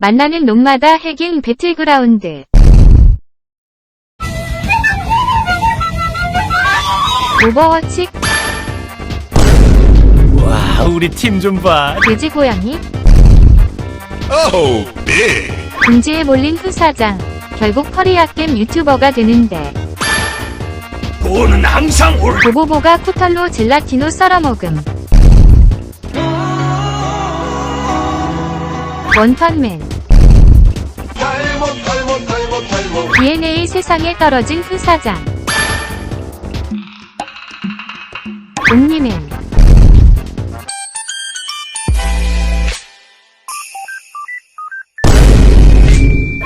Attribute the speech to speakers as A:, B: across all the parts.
A: 만나는 놈마다 핵인 배틀그라운드. 오버워치
B: 와, 우리 팀 좀 봐.
A: 돼지 고양이
C: Oh, big.
A: 궁지에 몰린 후사장. 결국 커리아겜 유튜버가 되는데
C: 돈은 항상 올.
A: 보보보가 코털로 젤라티노 썰어먹음. 원펀맨 DNA 세상에 떨어진 후사장. 옴니맨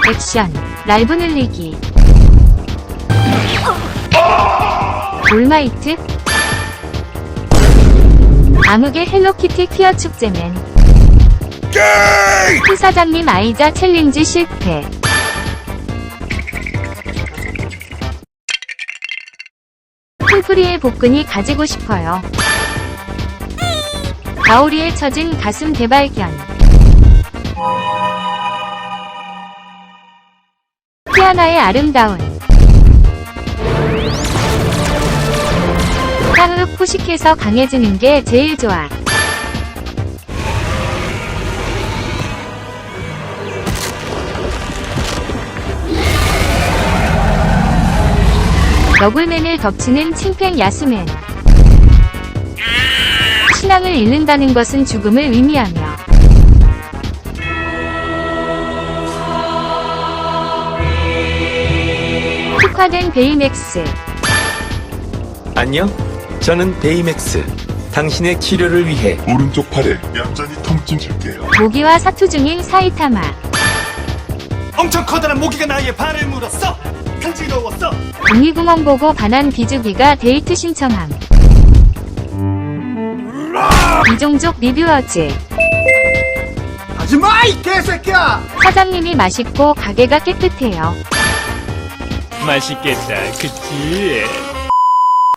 A: 액션 라이브 늘리기. 올마이트. 암흑의 헬로키티 퀴어 축제맨. 후사장님 아이자 챌린지 실패 풀프리의 복근이 가지고 싶어요. 가오리에 처진 가슴 대발견. 티아나의 아름다운. 하흑 포식해서 강해지는 게 제일 좋아. 너굴맨을 덮치는 칭팽 야수맨. 신앙을 잃는다는 것은 죽음을 의미하며 특화된 베이맥스,
B: 안녕. 저는 베이맥스. 당신의 치료를 위해
C: 오른쪽 팔에 얌전히 통증 줄게요.
A: 모기와 사투 중인 사이타마,
D: 엄청 커다란 모기가 나의 발을 물었어 간 지러웠어
A: 공이구멍 보고 반한 비주기가 데이트 신청함. 이종족 리뷰어즈,
D: 하지마 이 개새끼야
A: 사장님이 맛있고 가게가 깨끗해요.
B: 맛있겠다. 그치?